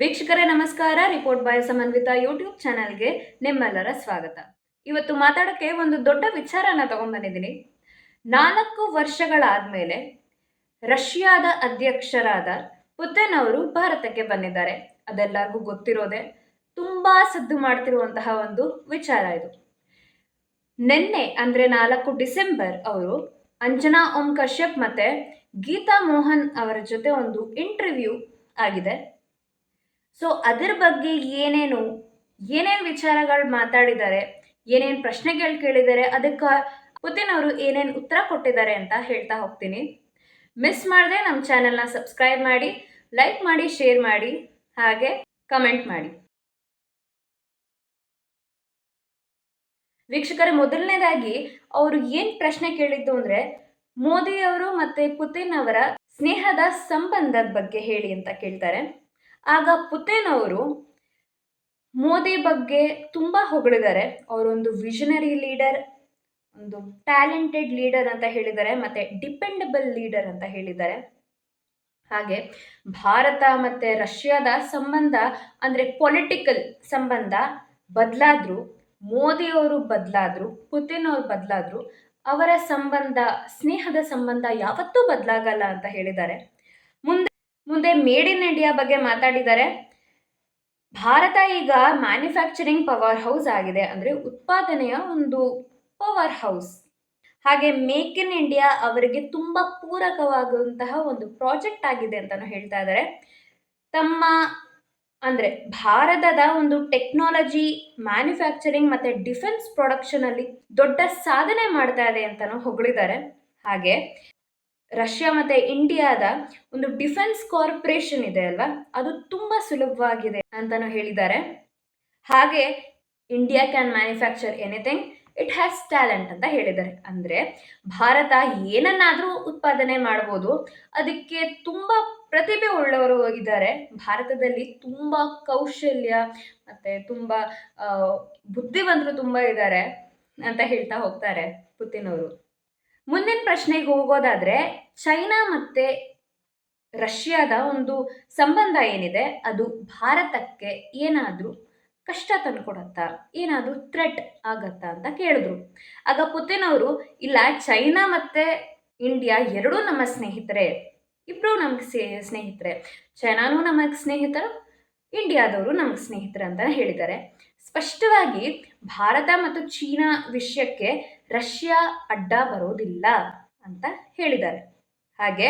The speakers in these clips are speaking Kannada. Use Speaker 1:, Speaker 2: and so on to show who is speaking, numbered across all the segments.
Speaker 1: ವೀಕ್ಷಕರೇ, ನಮಸ್ಕಾರ. ರಿಪೋರ್ಟ್ ಬಾಯ್ ಸಮನ್ವಿತ ಯೂಟ್ಯೂಬ್ ಚಾನೆಲ್ಗೆ ನಿಮ್ಮೆಲ್ಲರ ಸ್ವಾಗತ. ಇವತ್ತು ಮಾತಾಡೋಕ್ಕೆ ಒಂದು ದೊಡ್ಡ ವಿಚಾರನ ತಗೊಂಡ್ಬಂದಿದ್ದೀನಿ. ನಾಲ್ಕು ವರ್ಷಗಳಾದಮೇಲೆ ರಷ್ಯಾದ ಅಧ್ಯಕ್ಷರಾದ ಪುತಿನ್ ಅವರು ಭಾರತಕ್ಕೆ ಬಂದಿದ್ದಾರೆ. ಅದೆಲ್ಲರಿಗೂ ಗೊತ್ತಿರೋದೆ ತುಂಬ ಸದ್ದು ಮಾಡ್ತಿರುವಂತಹ ಒಂದು ವಿಚಾರ ಇದು. ನಿನ್ನೆ, ಅಂದರೆ ನಾಲ್ಕು ಡಿಸೆಂಬರ್ ಅವರು ಅಂಜನಾ ಓಂ ಕಶ್ಯಪ್ ಮತ್ತೆ ಗೀತಾ ಮೋಹನ್ ಅವರ ಜೊತೆ ಒಂದು ಇಂಟರ್ವ್ಯೂ ಆಗಿದೆ. ಸೊ ಅದರ ಬಗ್ಗೆ ಏನೇನು ಏನೇನು ವಿಚಾರಗಳು ಮಾತಾಡಿದ್ದಾರೆ, ಏನೇನು ಪ್ರಶ್ನೆಗಳು ಕೇಳಿದ್ದಾರೆ, ಅದಕ್ಕೆ ಪುತಿನ್ ಅವರು ಏನೇನು ಉತ್ತರ ಕೊಟ್ಟಿದ್ದಾರೆ ಅಂತ ಹೇಳ್ತಾ ಹೋಗ್ತೀನಿ. ಮಿಸ್ ಮಾಡದೆ ನಮ್ಮ ಚಾನೆಲ್ನ ಸಬ್ಸ್ಕ್ರೈಬ್ ಮಾಡಿ ಲೈಕ್ ಮಾಡಿ ಶೇರ್ ಮಾಡಿ, ಹಾಗೆ ಕಮೆಂಟ್ ಮಾಡಿ. ವೀಕ್ಷಕರ, ಮೊದಲನೇದಾಗಿ ಅವರು ಏನು ಪ್ರಶ್ನೆ ಕೇಳಿದ್ದು ಅಂದರೆ, ಮೋದಿಯವರು ಮತ್ತು ಪುತಿನ್ ಅವರ ಸ್ನೇಹದ ಸಂಬಂಧದ ಬಗ್ಗೆ ಹೇಳಿ ಅಂತ ಕೇಳ್ತಾರೆ. ಆಗ ಪುತೇನ್ ಅವರು ಮೋದಿ ಬಗ್ಗೆ ತುಂಬ ಹೊಗಳಿದ್ದಾರೆ. ಅವರೊಂದು ವಿಷನರಿ ಲೀಡರ್ ಒಂದು ಟ್ಯಾಲೆಂಟೆಡ್ ಲೀಡರ್ ಅಂತ ಹೇಳಿದ್ದಾರೆ, ಮತ್ತೆ ಡಿಪೆಂಡಬಲ್ ಲೀಡರ್ ಅಂತ ಹೇಳಿದ್ದಾರೆ. ಹಾಗೆ ಭಾರತ ಮತ್ತೆ ರಷ್ಯಾದ ಸಂಬಂಧ, ಅಂದ್ರೆ ಪೊಲಿಟಿಕಲ್ ಸಂಬಂಧ ಬದಲಾದರೂ, ಮೋದಿಯವರು ಬದಲಾದ್ರು ಪುತಿನ್ ಅವರು ಬದಲಾದ್ರು, ಅವರ ಸಂಬಂಧ, ಸ್ನೇಹದ ಸಂಬಂಧ ಯಾವತ್ತೂ ಬದಲಾಗಲ್ಲ ಅಂತ ಹೇಳಿದ್ದಾರೆ. ಮುಂದೆ ಮುಂದೆ ಮೇಡ್ ಇನ್ ಇಂಡಿಯಾ ಬಗ್ಗೆ ಮಾತಾಡಿದ್ದಾರೆ. ಭಾರತ ಈಗ ಮ್ಯಾನುಫ್ಯಾಕ್ಚರಿಂಗ್ ಪವರ್ ಹೌಸ್ ಆಗಿದೆ. ಅಂದರೆ ಉತ್ಪಾದನೆಯ ಒಂದು ಪವರ್ ಹೌಸ್. ಹಾಗೆ ಮೇಕ್ ಇನ್ ಇಂಡಿಯಾ ಅವರಿಗೆ ತುಂಬ ಪೂರಕವಾಗುವಂತಹ ಒಂದು ಪ್ರಾಜೆಕ್ಟ್ ಆಗಿದೆ ಅಂತಲೂ ಹೇಳ್ತಾ ಇದ್ದಾರೆ. ತಮ್ಮ ಅಂದರೆ ಭಾರತದ ಒಂದು ಟೆಕ್ನಾಲಜಿ, ಮ್ಯಾನುಫ್ಯಾಕ್ಚರಿಂಗ್ ಮತ್ತು ಡಿಫೆನ್ಸ್ ಪ್ರೊಡಕ್ಷನಲ್ಲಿ ದೊಡ್ಡ ಸಾಧನೆ ಮಾಡ್ತಾ ಇದೆ ಅಂತಲೂ ಹೊಗಳಿದ್ದಾರೆ. ಹಾಗೆ ರಷ್ಯಾ ಮತ್ತು ಇಂಡಿಯಾದ ಒಂದು ಡಿಫೆನ್ಸ್ ಕಾರ್ಪೊರೇಷನ್ ಇದೆ ಅಲ್ವಾ? ಅದು ತುಂಬ ಸುಲಭವಾಗಿದೆ ಅಂತಲೂ ಹೇಳಿದ್ದಾರೆ. ಹಾಗೆ India can manufacture anything it has talent ಅಂತ ಹೇಳಿದ್ದಾರೆ. ಅಂದರೆ ಭಾರತ ಏನನ್ನಾದರೂ ಉತ್ಪಾದನೆ ಮಾಡ್ಬೋದು. ಅದಕ್ಕೆ ತುಂಬ ಪ್ರತಿಭೆ ಉಳ್ಳವರು ಇದ್ದಾರೆ. ಭಾರತದಲ್ಲಿ ತುಂಬ ಕೌಶಲ್ಯ ಮತ್ತು ತುಂಬ ಬುದ್ಧಿವಂತರು ತುಂಬ ಇದ್ದಾರೆ ಅಂತ ಹೇಳ್ತಾ ಹೋಗ್ತಾರೆ ಪುತಿನ್ ಅವರು. ಮುಂದಿನ ಪ್ರಶ್ನೆಗೆ ಹೋಗೋದಾದ್ರೆ, ಚೈನಾ ಮತ್ತೆ ರಷ್ಯಾದ ಒಂದು ಸಂಬಂಧ ಏನಿದೆ? ಅದು ಭಾರತಕ್ಕೆ ಏನಾದರೂ ಕಷ್ಟ ತಂದುಕೊಡತ್ತಾ? ಏನಾದರೂ ಥ್ರೆಟ್ ಆಗತ್ತಾ ಅಂತ ಕೇಳಿದ್ರು. ಆಗ ಪುತಿನ್ ಅವರು, ಇಲ್ಲ, ಚೈನಾ ಮತ್ತೆ ಇಂಡಿಯಾ ಎರಡೂ ನಮ್ಮ ಸ್ನೇಹಿತರೆ. ಇಬ್ಬರೂ ನಮ್ಗೆ ಸ್ನೇಹಿತರೆ. ಚೈನಾನೂ ನಮಗೆ ಸ್ನೇಹಿತರು, ಇಂಡಿಯಾದವರು ನಮ್ಗೆ ಸ್ನೇಹಿತರು ಅಂತ ಹೇಳಿದ್ದಾರೆ. ಸ್ಪಷ್ಟವಾಗಿ ಭಾರತ ಮತ್ತು ಚೀನಾ ವಿಷಯಕ್ಕೆ ರಷ್ಯಾ ಅಡ್ಡ ಬರೋದಿಲ್ಲ ಅಂತ ಹೇಳಿದ್ದಾರೆ. ಹಾಗೆ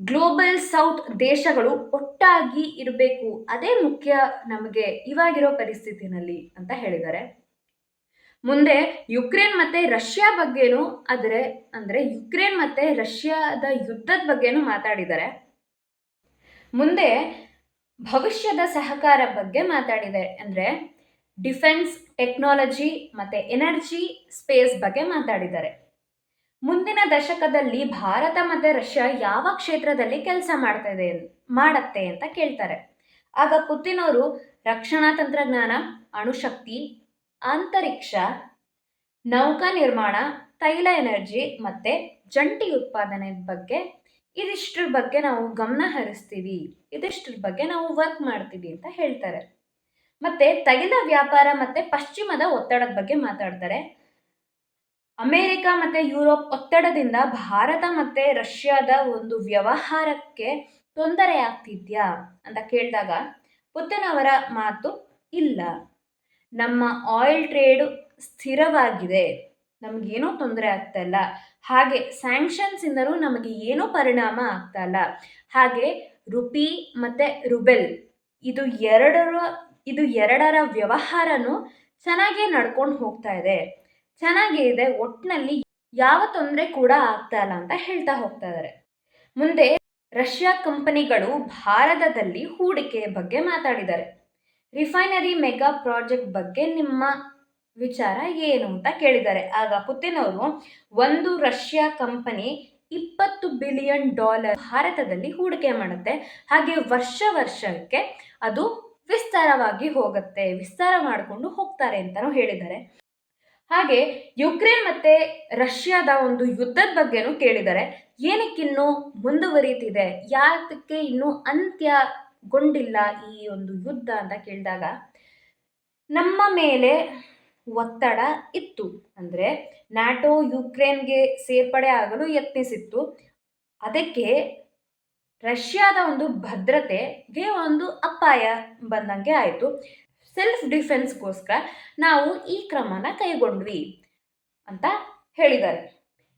Speaker 1: ಗ್ಲೋಬಲ್ ಸೌತ್ ದೇಶಗಳು ಒಟ್ಟಾಗಿ ಇರಬೇಕು, ಅದೇ ಮುಖ್ಯ ನಮಗೆ ಇವಾಗಿರೋ ಪರಿಸ್ಥಿತಿನಲ್ಲಿ ಅಂತ ಹೇಳಿದ್ದಾರೆ. ಮುಂದೆ ಯುಕ್ರೇನ್ ಮತ್ತೆ ರಷ್ಯಾ ಬಗ್ಗೆನೂ ಆದರೆ, ಅಂದರೆ ಯುಕ್ರೇನ್ ಮತ್ತೆ ರಷ್ಯಾದ ಯುದ್ಧದ ಬಗ್ಗೆನೂ ಮಾತಾಡಿದ್ದಾರೆ. ಮುಂದೆ ಭವಿಷ್ಯದ ಸಹಕಾರ ಬಗ್ಗೆ ಮಾತಾಡಿದೆ, ಅಂದರೆ ಡಿಫೆನ್ಸ್ ಟೆಕ್ನಾಲಜಿ ಮತ್ತು ಎನರ್ಜಿ ಸ್ಪೇಸ್ ಬಗ್ಗೆ ಮಾತಾಡಿದ್ದಾರೆ. ಮುಂದಿನ ದಶಕದಲ್ಲಿ ಭಾರತ ಮತ್ತು ರಷ್ಯಾ ಯಾವ ಕ್ಷೇತ್ರದಲ್ಲಿ ಕೆಲಸ ಮಾಡ್ತದೆ ಮಾಡತ್ತೆ ಅಂತ ಕೇಳ್ತಾರೆ. ಆಗ ಪುತಿನ್ ಅವರು ರಕ್ಷಣಾ ತಂತ್ರಜ್ಞಾನ, ಅಣುಶಕ್ತಿ, ಅಂತರಿಕ್ಷ, ನೌಕಾ ನಿರ್ಮಾಣ, ತೈಲ ಎನರ್ಜಿ ಮತ್ತು ಜಂಟಿ ಉತ್ಪಾದನೆ ಬಗ್ಗೆ ಇದಿಷ್ಟರ ಬಗ್ಗೆ ನಾವು ಗಮನ ಹರಿಸ್ತೀವಿ, ಇದಿಷ್ಟರ ಬಗ್ಗೆ ನಾವು ವರ್ಕ್ ಮಾಡ್ತೀವಿ ಅಂತ ಹೇಳ್ತಾರೆ. ಮತ್ತು ತೈಲ ವ್ಯಾಪಾರ ಮತ್ತೆ ಪಶ್ಚಿಮದ ಒತ್ತಡದ ಬಗ್ಗೆ ಮಾತಾಡ್ತಾರೆ. ಅಮೇರಿಕ ಮತ್ತೆ ಯುರೋಪ್ ಒತ್ತಡದಿಂದ ಭಾರತ ಮತ್ತೆ ರಷ್ಯಾದ ಒಂದು ವ್ಯವಹಾರಕ್ಕೆ ತೊಂದರೆ ಆಗ್ತಿದ್ಯಾ ಅಂತ ಕೇಳಿದಾಗ ಅವರ ಮಾತು ಇಲ್ಲ. ನಮ್ಮ ಆಯಿಲ್ ಟ್ರೇಡು ಸ್ಥಿರವಾಗಿದೆ. ನಮಗೇನೂ ತೊಂದರೆ ಆಗ್ತಾ ಇಲ್ಲ. ಹಾಗೆ ಸ್ಯಾಂಕ್ಷನ್ಸಿಂದಲೂ ನಮಗೆ ಏನೂ ಪರಿಣಾಮ ಆಗ್ತಾ ಇಲ್ಲ. ಹಾಗೆ ರುಪಿ ಮತ್ತು ರುಬೆಲ್, ಇದು ಎರಡರ ಇದು ಎರಡರ ವ್ಯವಹಾರನೂ ಚೆನ್ನಾಗೇ ನಡ್ಕೊಂಡು ಹೋಗ್ತಾ ಇದೆ. ಚೆನ್ನಾಗೇ ಇದೆ ಒಟ್ಟಿನಲ್ಲಿ ಯಾವ ತೊಂದರೆ ಕೂಡ ಆಗ್ತಾ ಇಲ್ಲ ಅಂತ ಹೇಳ್ತಾ ಹೋಗ್ತಾ ಇದ್ದಾರೆ ಮುಂದೆ ರಷ್ಯಾ ಕಂಪನಿಗಳು ಭಾರತದಲ್ಲಿ ಹೂಡಿಕೆ ಬಗ್ಗೆ ಮಾತಾಡಿದ್ದಾರೆ. ರಿಫೈನರಿ ಮೆಗಾ ಪ್ರಾಜೆಕ್ಟ್ ಬಗ್ಗೆ ನಿಮ್ಮ ವಿಚಾರ ಏನು ಅಂತ ಕೇಳಿದ್ದಾರೆ. ಆಗ ಪುತಿನ್ ಅವರು, ಒಂದು ರಷ್ಯಾ ಕಂಪನಿ ಇಪ್ಪತ್ತು ಬಿಲಿಯನ್ ಡಾಲರ್ ಭಾರತದಲ್ಲಿ ಹೂಡಿಕೆ ಮಾಡುತ್ತೆ. ಹಾಗೆ ವರ್ಷ ವರ್ಷಕ್ಕೆ ಅದು ವಿಸ್ತಾರವಾಗಿ ಹೋಗುತ್ತೆ, ವಿಸ್ತಾರ ಮಾಡಿಕೊಂಡು ಹೋಗ್ತಾರೆ ಅಂತಲೂ ಹೇಳಿದ್ದಾರೆ. ಹಾಗೆ ಯುಕ್ರೇನ್ ಮತ್ತೆ ರಷ್ಯಾದ ಒಂದು ಯುದ್ಧದ ಬಗ್ಗೆನೂ ಕೇಳಿದ್ದಾರೆ. ಏನಕ್ಕಿನ್ನೂ ಮುಂದುವರಿತಿದೆ, ಯಾತಕ್ಕೆ ಇನ್ನೂ ಅಂತ್ಯಗೊಂಡಿಲ್ಲ ಈ ಒಂದು ಯುದ್ಧ ಅಂತ ಕೇಳಿದಾಗ, ನಮ್ಮ ಮೇಲೆ ಒತ್ತಡ ಇತ್ತು. ಅಂದರೆ ನ್ಯಾಟೋ ಯುಕ್ರೇನ್ಗೆ ಸೇರ್ಪಡೆ ಆಗಲು ಯತ್ನಿಸಿತ್ತು. ಅದಕ್ಕೆ ರಷ್ಯಾದ ಒಂದು ಭದ್ರತೆಗೆ ಒಂದು ಅಪಾಯ ಬಂದಂಗೆ ಆಯಿತು. ಸೆಲ್ಫ್ ಡಿಫೆನ್ಸ್ಗೋಸ್ಕರ ನಾವು ಈ ಕ್ರಮನ ಕೈಗೊಂಡ್ವಿ ಅಂತ ಹೇಳಿದ್ದಾರೆ.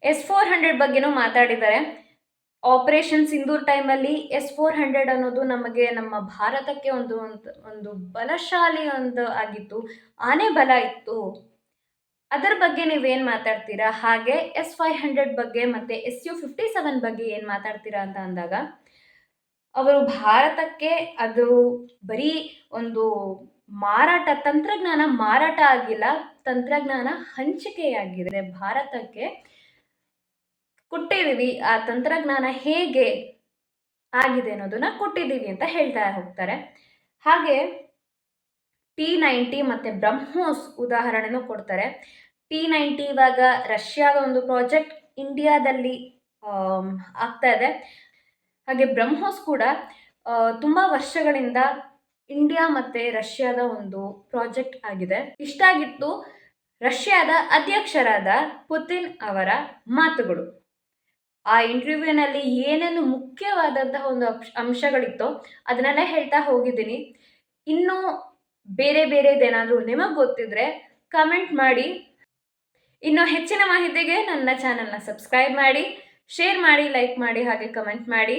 Speaker 1: ಎಸ್ ಫೋರ್ ಹಂಡ್ರೆಡ್ ಬಗ್ಗೆನೂ ಮಾತಾಡಿದ್ದಾರೆ. ಆಪರೇಷನ್ ಸಿಂಧೂರ್ ಟೈಮಲ್ಲಿ ಎಸ್ ಫೋರ್ ಹಂಡ್ರೆಡ್ ಅನ್ನೋದು ನಮಗೆ ನಮ್ಮ ಭಾರತಕ್ಕೆ ಒಂದು ಒಂದು ಬಲಶಾಲಿ ಒಂದು ಆಗಿತ್ತು. ಆನೆ ಬಲ ಇತ್ತು. ಅದರ ಬಗ್ಗೆ ನೀವೇನು ಮಾತಾಡ್ತೀರಾ? ಹಾಗೆ ಎಸ್ ಫೈವ್ ಹಂಡ್ರೆಡ್ ಬಗ್ಗೆ ಮತ್ತು ಎಸ್ ಯು ಫಿಫ್ಟಿ ಸೆವೆನ್ ಬಗ್ಗೆ ಏನು ಮಾತಾಡ್ತೀರಾ ಅಂತ ಅಂದಾಗ ಅವರು ಭಾರತಕ್ಕೆ ಅದು ಬರೀ ಒಂದು ಮಾರಾಟ, ತಂತ್ರಜ್ಞಾನ ಮಾರಾಟ ಆಗಿಲ್ಲ, ತಂತ್ರಜ್ಞಾನ ಹಂಚಿಕೆಯಾಗಿದೆ. ಭಾರತಕ್ಕೆ ಕೊಟ್ಟಿದ್ದೀವಿ, ಆ ತಂತ್ರಜ್ಞಾನ ಹೇಗೆ ಆಗಿದೆ ಅನ್ನೋದನ್ನ ಕೊಟ್ಟಿದ್ದೀವಿ ಅಂತ ಹೇಳ್ತಾ ಹೋಗ್ತಾರೆ. ಹಾಗೆ ಟಿ ನೈಂಟಿ ಮತ್ತೆ ಬ್ರಹ್ಮೋಸ್ ಉದಾಹರಣೆನೂ ಕೊಡ್ತಾರೆ. ಟಿ ನೈಂಟಿ ಇವಾಗ ರಷ್ಯಾದ ಒಂದು ಪ್ರಾಜೆಕ್ಟ್, ಇಂಡಿಯಾದಲ್ಲಿ ಆಗ್ತಾ ಇದೆ. ಹಾಗೆ ಬ್ರಹ್ಮೋಸ್ ಕೂಡ ತುಂಬ ವರ್ಷಗಳಿಂದ ಇಂಡಿಯಾ ಮತ್ತು ರಷ್ಯಾದ ಒಂದು ಪ್ರಾಜೆಕ್ಟ್ ಆಗಿದೆ. ಇಷ್ಟಾಗಿತ್ತು ರಷ್ಯಾದ ಅಧ್ಯಕ್ಷರಾದ ಪುತಿನ್ ಅವರ ಮಾತುಗಳು. ಆ ಇಂಟರ್ವ್ಯೂನಲ್ಲಿ ಏನೇನು ಮುಖ್ಯವಾದಂತಹ ಒಂದು ಅಂಶಗಳಿತ್ತೋ ಅದನ್ನೆಲ್ಲ ಹೇಳ್ತಾ ಹೋಗಿದ್ದೀನಿ. ಇನ್ನೂ ಬೇರೆ ಬೇರೆದೇನಾದರೂ ನಿಮಗೆ ಗೊತ್ತಿದ್ರೆ ಕಮೆಂಟ್ ಮಾಡಿ. ಇನ್ನು ಹೆಚ್ಚಿನ ಮಾಹಿತಿಗೆ ನನ್ನ ಚಾನಲ್ನ ಸಬ್ಸ್ಕ್ರೈಬ್ ಮಾಡಿ ಶೇರ್ ಮಾಡಿ ಲೈಕ್ ಮಾಡಿ, ಹಾಗೆ ಕಮೆಂಟ್ ಮಾಡಿ.